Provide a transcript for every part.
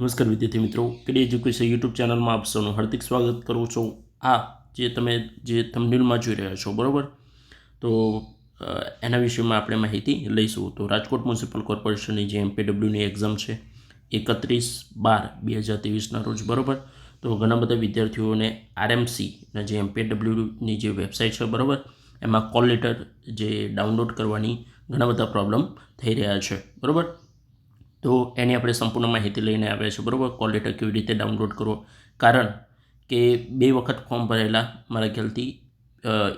નમસ્કાર વિદ્યાર્થી મિત્રો. કેડી એજ્યુકેશન યુટ્યુબ ચેનલમાં આપ સૌનું હાર્દિક સ્વાગત કરું છું. આ જે તમે, જે થંબનેલમાં જોઈ રહ્યા છો, બરાબર? તો એના વિષયમાં આપણે માહિતી લઈશું. તો રાજકોટ મ્યુનિસિપલ કોર્પોરેશનની જે એમપીડબ્લ્યુની એક્ઝામ છે, એકત્રીસ બાર બે હજાર ત્રેવીસના રોજ, બરાબર? તો ઘણા બધા વિદ્યાર્થીઓને આરએમસીના જે એમપીડબ્લ્યુની જે વેબસાઇટ છે, બરાબર? એમાં કોલ લેટર જે ડાઉનલોડ કરવાની ઘણા બધા પ્રોબ્લેમ થઈ રહ્યા છે, બરાબર? તો એની આપણે સંપૂર્ણ માહિતી લઈને આવ્યા છીએ, બરાબર? કોલ ડેટા કેવી રીતે ડાઉનલોડ કરવો? કારણ કે બે વખત ફોર્મ ભરેલા, મારા ખ્યાલથી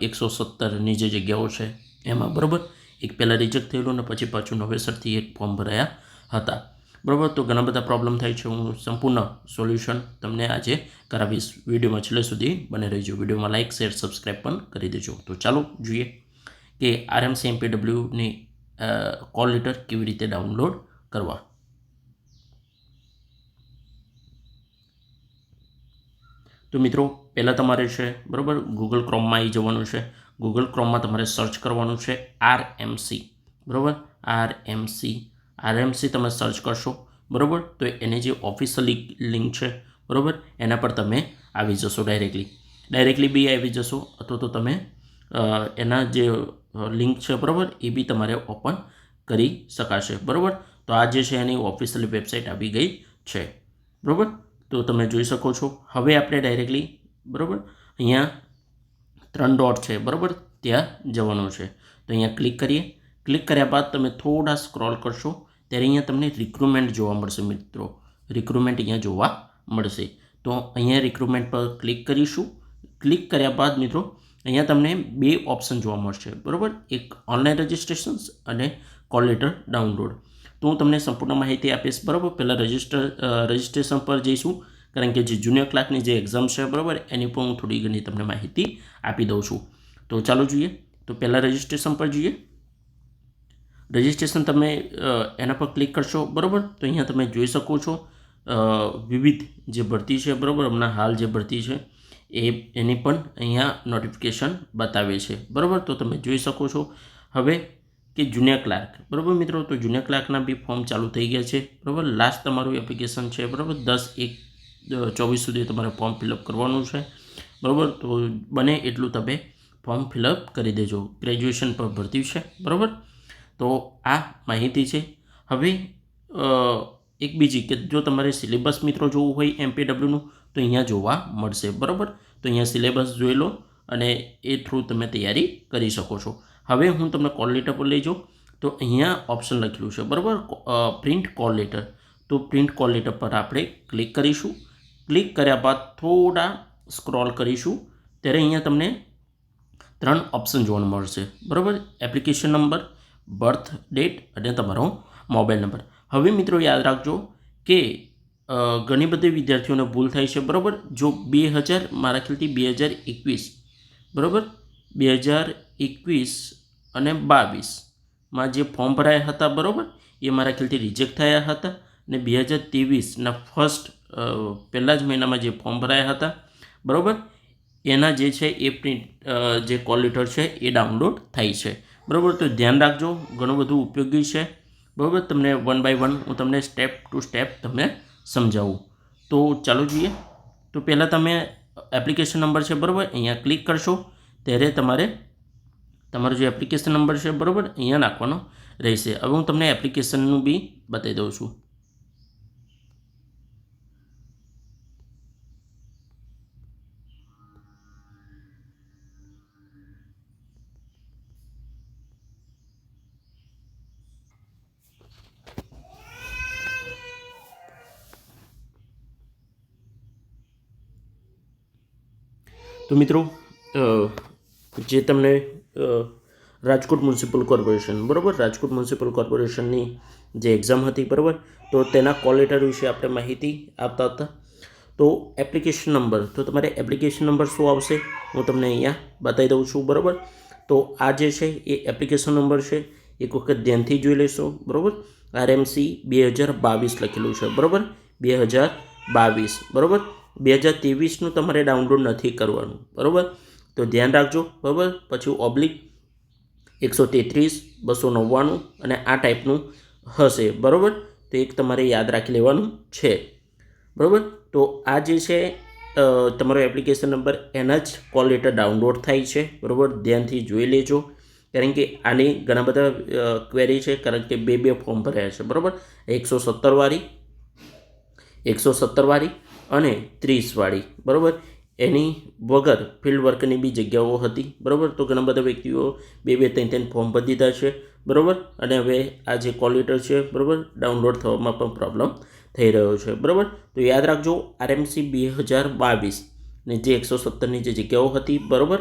એકસો સત્તરની જે જગ્યાઓ છે એમાં, બરાબર? એક પહેલાં રિજેક્ટ થયેલું અને પછી પાછું નવેસરથી એક ફોર્મ ભરાયા હતા, બરાબર? તો ઘણા બધા પ્રોબ્લેમ થાય છે, હું સંપૂર્ણ સોલ્યુશન તમને આજે કરાવીશ વિડીયોમાં. છેલ્લે સુધી બને રહેજો. વિડીયોમાં લાઇક શેર સબસ્ક્રાઈબ પણ કરી દેજો. તો ચાલો જોઈએ કે આરએમસી એમપીડબ્લ્યુની કોલ લેટર કેવી રીતે ડાઉનલોડ કરવા. તો મિત્રો, પહેલાં તમારે છે, બરાબર ગૂગલ ક્રોમમાં આવી જવાનું છે. ગૂગલ ક્રોમમાં તમારે સર્ચ કરવાનું છે આર એમસી બરાબર? આર એમસી આર એમસી તમે સર્ચ કરશો, બરાબર? તો એની જે ઓફિશિયલી લિંક છે, બરાબર? એના પર તમે આવી જશો ડાયરેક્ટલી ડાયરેક્ટલી બી આવી જશો, અથવા તો તમે એના જે લિંક છે, બરાબર? એ બી તમારે ઓપન કરી શકાશે, બરાબર? તો આ જે છે, એની ઓફિશિયલ વેબસાઇટ આવી ગઈ છે, બરાબર? તો તમે જોઈ શકો છો. હવે આપણે ડાયરેક્ટલી બરાબર? અહીંયા ત્રણ ડોટ છે, બરાબર? ત્યાં જવાનું છે. તો અહીંયા ક્લિક કરીએ. ક્લિક કર્યા બાદ તમે થોડા સ્ક્રોલ કરશો, ત્યારે અહીંયા તમને રિક્રુટમેન્ટ જોવા મળશે મિત્રો. રિક્રુટમેન્ટ અહીંયા જોવા મળશે. તો અહીંયા રિક્રુટમેન્ટ પર ક્લિક કરીશું. ક્લિક કર્યા બાદ મિત્રો, અહીંયા તમને બે ઓપ્શન જોવા મળશે, બરાબર? એક ઓનલાઈન રજિસ્ટ્રેશન્સ અને કોલ લેટર ડાઉનલોડ તો હું તમને સંપૂર્ણ માહિતી આપીશ, બરાબર? પહેલાં રજિસ્ટર રજિસ્ટ્રેશન પર જઈશું, કારણ કે જે જુનિયર ક્લાર્કની જે એક્ઝામ છે, બરાબર? એની પણ હું થોડી ઘણી તમને માહિતી આપી દઉં છું. તો ચાલો જોઈએ. તો પહેલાં રજિસ્ટ્રેશન પર જોઈએ. રજિસ્ટ્રેશન તમે એના પર ક્લિક કરશો, બરાબર? તો અહીંયા તમે જોઈ શકો છો વિવિધ જે ભરતી છે, બરાબર? હમણાં હાલ જે ભરતી છે, એ, એની પણ અહીંયા નોટિફિકેશન બતાવે છે, બરાબર? તો તમે જોઈ શકો છો. હવે કે જુનિયર ક્લાર્ક બરાબર મિત્રો? તો જુનિયર ક્લાર્કના બી ફોર્મ ચાલુ થઈ ગયા છે. બરાબર? લાસ્ટ તમારું એપ્લિકેશન છે. બરાબર? દસ, એક ચોવીસ સુધી તમારે ફોર્મ ફિલઅપ કરવાનું છે. બરાબર? તો બને એટલું તમે ફોર્મ ફિલઅપ કરી દેજો. ગ્રેજ્યુએશન પર ભરતી છે. બરાબર? તો આ માહિતી છે. હવે એક બીજી કે જો તમારે સિલેબસ મિત્રો જોવું હોય એમપીડબ્લ્યુનું તો અહીંયા જોવા મળશે. બરાબર? તો અહીંયા સિલેબસ જોઈ લો અને એ થ્રુ તમે તૈયારી કરી શકો છો. હવે હું તમને કોલ લેટર પર લઈ જાઉં. તો અહીંયા ઓપ્શન લખેલું છે, બરાબર? પ્રિન્ટ કોલ લેટર તો પ્રિન્ટ કોલ લેટર પર આપણે ક્લિક કરીશું. ક્લિક કર્યા બાદ થોડા સ્ક્રોલ કરીશું. ત્યારે અહીંયા તમને ત્રણ ઓપ્શન જોવા મળશે, બરાબર? એપ્લિકેશન નંબર બર્થ ડેટ અને તમારો મોબાઈલ નંબર હવે મિત્રો યાદ રાખજો કે ઘણી બધી વિદ્યાર્થીઓને ભૂલ થાય છે, બરાબર? જો બે હજાર, મારા ખ્યાલથી બે હજાર એકવીસ, બરાબર? બે હજાર એકવીસ અને બાવીસમાં જે ફોર્મ ભરાયા હતા, બરાબર? એ મારા ખ્યાલથી રિજેક્ટ થયા હતા અને બે હજાર ત્રેવીસના ફર્સ્ટ પહેલા જ મહિનામાં જે ફોર્મ ભરાયા હતા, બરાબર? એના જે છે એ પ્રિન્ટ જે કોલ લેટર છે એ ડાઉનલોડ થાય છે. બરાબર? તો ધ્યાન રાખજો, ઘણું બધું ઉપયોગી છે. બરાબર? તમને વન બાય વન હું તમને સ્ટેપ ટુ સ્ટેપ તમને સમજાવું. તો ચાલો જોઈએ. તો પહેલાં તમે એપ્લિકેશન નંબર છે, બરાબર? અહીંયા ક્લિક કરશો, ત્યારે તમારે તમારો જે એપ્લિકેશન નંબર છે, બરાબર? અહીંયા નાખવાનો રહેશે. હવે હું તમને એપ્લિકેશનનું બી બતાવી દઉં છું. તો મિત્રો જે તમને રાજકોટ મ્યુનિસિપલ કોર્પોરેશન, બરાબર? રાજકોટ મ્યુનિસિપલ કોર્પોરેશનની જે એક્ઝામ હતી, બરાબર? તો તેના કોલ લેટર વિશે આપણે માહિતી આપતા હતા. તો એપ્લિકેશન નંબર તો તમારે એપ્લિકેશન નંબર શું આવશે? હું તમને અહીંયા બતાવી દઉં છું, બરાબર? તો આ જે છે, એ એપ્લિકેશન નંબર છે. એક વખત ધ્યાનથી જોઈ લેશો, બરાબર? આરએમસી બે હજાર બાવીસ લખેલું છે, બરાબર? બે હજાર બાવીસ, બરાબર? બે હજાર ત્રેવીસનું તમારે ડાઉનલોડ નથી કરવાનું, બરાબર? તો ધ્યાન રાખજો, બરાબર? પછી ઓબ્લિક એકસો તેત્રીસ, બસો નવ્વાણું અને આ ટાઈપનું હશે, બરાબર? તો એક તમારે યાદ રાખી લેવાનું છે, બરાબર? તો આ જે છે તમારો એપ્લિકેશન નંબર એના જ કોલ લેટર ડાઉનલોડ થાય છે, બરાબર? ધ્યાનથી જોઈ લેજો, કારણ કે આની ઘણા બધા ક્વેરી છે, કારણ કે બે બે ફોર્મ ભર્યા છે, બરાબર? એકસો સત્તરવાળી એકસો સત્તરવાળી અને ત્રીસવાળી બરાબર? એની વગર ફિલ્ડ વર્કની બી જગ્યાઓ હતી, બરાબર? તો ઘણા બધા વ્યક્તિઓ બે બે, ત્રણ ત્રણ ફોર્મ ભરી દીધા છે, બરાબર? અને હવે આ જે કોલ લેટર છે, બરાબર? ડાઉનલોડ થવામાં પણ પ્રોબ્લેમ થઈ રહ્યો છે, બરાબર? તો યાદ રાખજો આરએમસી બે હજાર બાવીસ ને જે એકસો સત્તરની જે જગ્યાઓ હતી, બરાબર?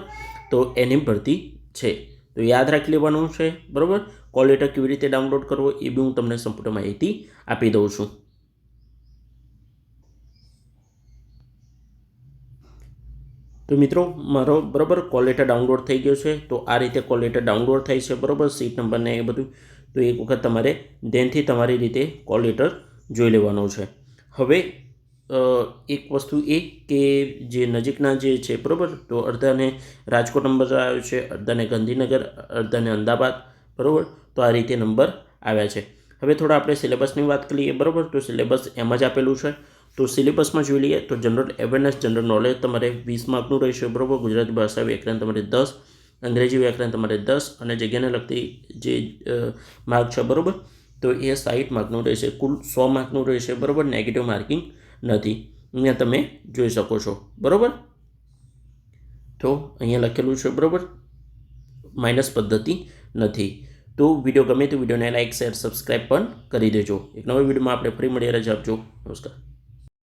તો એની ભરતી છે. તો યાદ રાખી લેવાનું છે, બરાબર? કોલ લેટર કેવી રીતે ડાઉનલોડ કરવો એ બી હું તમને સંપૂર્ણ માહિતી આપી દઉં છું. તો મિત્રો, મારો બરાબર કોલ લેટર ડાઉનલોડ થઈ ગયો છે, તો આ રીતે કોલ લેટર ડાઉનલોડ થાય છે, બરાબર? સીટ નંબરને એ બધું. તો એક વખત તમારે ધ્યાનથી તમારી રીતે કોલ લેટર જોઈ લેવાનું છે. હવે એક વસ્તુ એ કે જે નજીકના જે છે, બરાબર? તો અડધાને રાજકોટ નંબર આવ્યો છે અડધાને ગાંધીનગર અડધાને અમદાવાદ, બરાબર? તો આ રીતે નંબર આવ્યા છે. હવે થોડા આપણે સિલેબસની વાત કરીએ, બરાબર? તો સિલેબસ એમ જ આપેલું છે. તો સિલેબસમાં જોઈ લઈએ તો જનરલ અવેરનેસ જનરલ નોલેજ તમારે વીસ માર્કનું રહેશે, બરાબર? ગુજરાતી ભાષા વ્યાકરણ તમારે દસ, અંગ્રેજી વ્યાકરણ તમારે દસ અને જગ્યાને લગતી જે માર્ક છે, બરાબર? તો એ સાઠ માર્કનું રહેશે, કુલ સો માર્કનું રહેશે, બરાબર? નેગેટિવ માર્કિંગ નથી. અહીંયા તમે જોઈ શકો છો, બરાબર? તો અહીંયા લખેલું છે, બરાબર? માઇનસ પદ્ધતિ નથી. તો વીડિયો ગમે તો વિડીયોને લાઇક શેર સબસ્ક્રાઈબ પણ કરી દેજો. એક નવા વિડીયોમાં આપણે ફરી મળી રજા આપજો. નમસ્કાર.